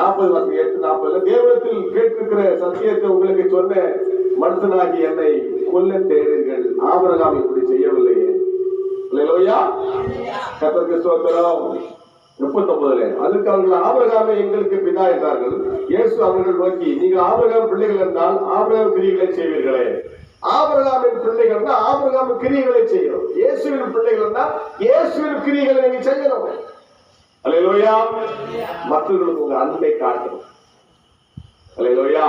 நாற்பது வாக்கு எட்டு நாற்பதுல தேவத்தில் கேட்டிருக்கிற சத்தியத்தை உங்களுக்கு சொன்ன மனுஷனாகி என்னை கொல்ல தேடுங்கள். ஆபரகாம் இப்படி செய்யவில்லையே. இல்லையா கத்தருக்கு ஸ்தோத்திரம். முப்பத்தொன்பதுல அதுக்கு அவர்கள் ஆபரகாமை எங்களுக்கு பிதா என்றார்கள். இயேசு அவர்கள் நோக்கி நீங்கள் ஆபரகாம் பிள்ளைகள் என்றால் ஆபரகாம் கிரியைகளை செய்வீர்களே. ஆபரகாமின் பிள்ளைகள்னா ஆபரகாம் கிரியைகளை செய்யணும் இயேசுவின் பிள்ளைகள்னா இயேசுவின் கிரியைகளை நீங்க செய்யணும். அல்லேலூயா மற்றவர்களுக்கு உங்க அன்பை காட்டணும் அல்லேலூயா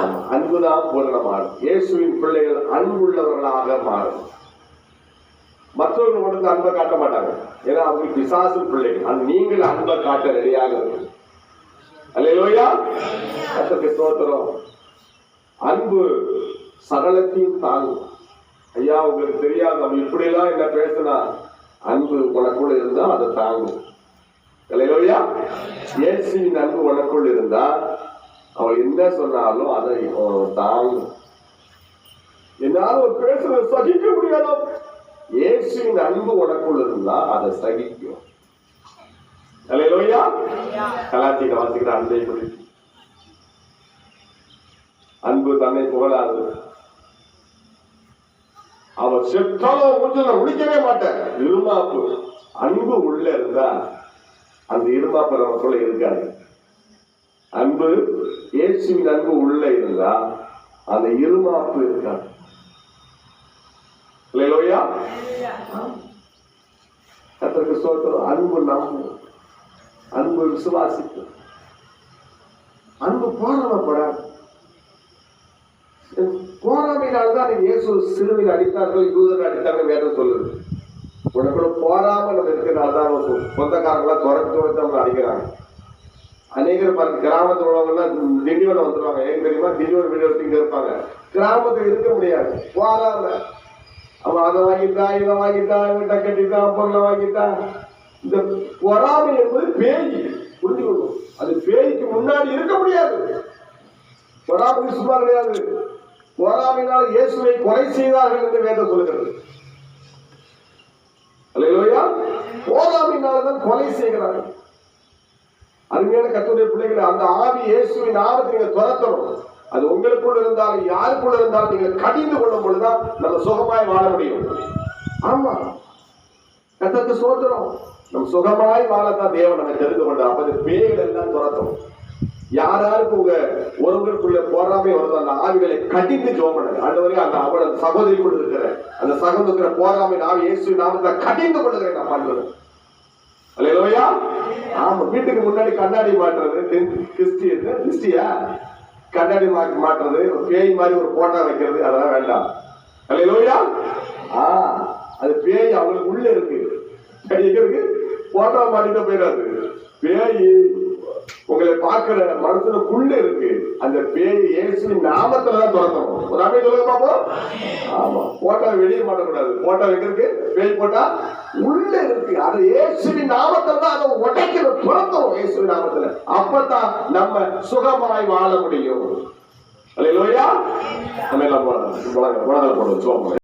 ஆமா, அன்புதான் பூரணமாகும் இயேசுவின் பிள்ளைகள் அன்புள்ளவர்களாக மாறும். மற்றவர்கள் உடனே அன்பை காட்ட மாட்டாங்க. ஏன்னா அவங்க பிசாசு பிள்ளைகள். நீங்கள் அன்பை காட்ட ரெடியாக இருக்கணும். அல்லேலூயா கர்த்தருக்கு ஸ்தோத்திரம். அன்பு சகலத்தையும் தாங்கும். ஐயா உங்களுக்கு தெரியாது. அவன் இப்படியெல்லாம் என்ன பேசினா அன்பு உனக்குள்ள இருந்தா அதை தாங்கும். அல்லேலூயா இயேசுவின் அன்பு உனக்குள் இருந்தா அவன் என்ன சொன்னாலும் அதை தாங்க. என்னால் என்னால ஒரு பேசுறத சகிக்க முடியாதோ? இயேசுவின் அன்பு உனக்குள் இருந்தா அதை சகிக்கும். அல்லேலூயா கலாத்திக வாசிக்கிற அன்பை குறித்து. அன்பு தன்னை புகழாது. அவன் செத்தாலும் முடிக்கவே மாட்டேன். இருமாப்பு அன்பு உள்ள இருந்தா அந்த இருமாப்பு நமக்குள்ள இருக்காது அன்பு இயேசுவின் அன்பு உள்ள இருந்தா அந்த இருமாப்பு இருக்காது. இல்லையா கத்தருக்கு சோத்திரம் அன்பு நம்பு அன்பு விசுவாசிப்பு அன்பு போராடப்படாது போராமையினால்தான் இயேசு சிலுவையில் அடித்தார்கள் யூதர்கள் அடித்தார்கள் வேதம் சொல்லுது. உனக்குள்ள போராமல் நம்ம இருக்கிறனால தான் சொந்தக்காரங்களாம் துரத்து துரத்து அவங்க அடிக்கிறாங்க. அநேகர் பாருங்க கிராமத்தில் உள்ளவங்கலாம் திண்டிவனம் வந்துருவாங்க. ஏன் தெரியுமா? திடீர்னு வீடு எடுத்து இருப்பாங்க. கிராமத்தில் இருக்க முடியாது. போராம அவன் அதை வாங்கிட்டா இதை வாங்கிட்டா வீட்டை கட்டிட்டான் பொருளை வாங்கிட்டான் இந்த பொறாமை என்பது பேய். புரிஞ்சுக்கணும். அது பேய்க்கு முன்னாடி இருக்க முடியாது. பொறாமை சும்மா கிடையாது. பொறாமையினால் இயேசுவை கொலை செய்தார்கள் என்று வேதம் சொல்லுகிறது. பொறாமையினால தான் கொலை செய்கிறார்கள். அருமையான கத்துடைய பிள்ளைகளை அந்த ஆவி இயேசுவின் நாமத்தை நீங்கள் துரத்தணும். அது உங்களுக்குள்ள இருந்தாலும் யாருக்குள்ள இருந்தாலும் நீங்க கடிந்து கொள்ளும் பொழுதுதான் நம்ம சுகமாய் வாழ முடியும். ஆமா. கத்தத்து சோதனம். நம்ம சுகமாய் வாழத்தான் தேவன் நம்ம தெரிந்து கொண்டோம் அப்ப இந்த பேய்கள் எல்லாம் துரத்தணும். யார் யாருக்கு உங்க ஒருவருக்குள்ள போராமை வருதோ அந்த ஆவிகளை கடிந்து ஜோம் பண்ணுங்க ஆண்டவரே அந்த அவள் சகோதரி கொண்டு இருக்கிற அந்த சகோதர போராமை ஆவி இயேசு நாமத்தை கடிந்து கொள்ளுகிறேன் நான் பண்ணுவேன் வீட்டுக்கு முன்னாடி கண்ணாடி மாட்டுறது தென்- கிறிஸ்டியா? கண்ணாடி மா- மாட்டுறது ஒரு பேய் மாதிரி ஒரு போட்டா வைக்கிறது அதெல்லாம் வேண்டாம். அல்லேலூயா? ஆ அது பேய் அவங்களுக்கு உள்ள இருக்கு. இருக்கு? போட்டா மாட்டிட்டு போயிடாது. பேய் உங்களை பார்க்கிற மனசுக்குள்ள இருக்கு. அந்த பேய் இயேசுவின் நாமத்துல தான் துரத்தணும் ஒரு அமைதி சொல்லுங்க பாப்போம் ஆமா போட்டா வெளியே மாட்டக்கூடாது. போட்டா வைக்கிறதுக்கு பேய் போட்டா உள்ள இருக்கு. அது இயேசுவின் நாமத்துல தான் அதை உடைக்கிற துரத்தணும் இயேசுவின் நாமத்துல. அப்பதான் நம்ம சுகமாய் வாழ முடியும். அல்லையா நம்ம எல்லாம் போடலாம். போடுவோம்.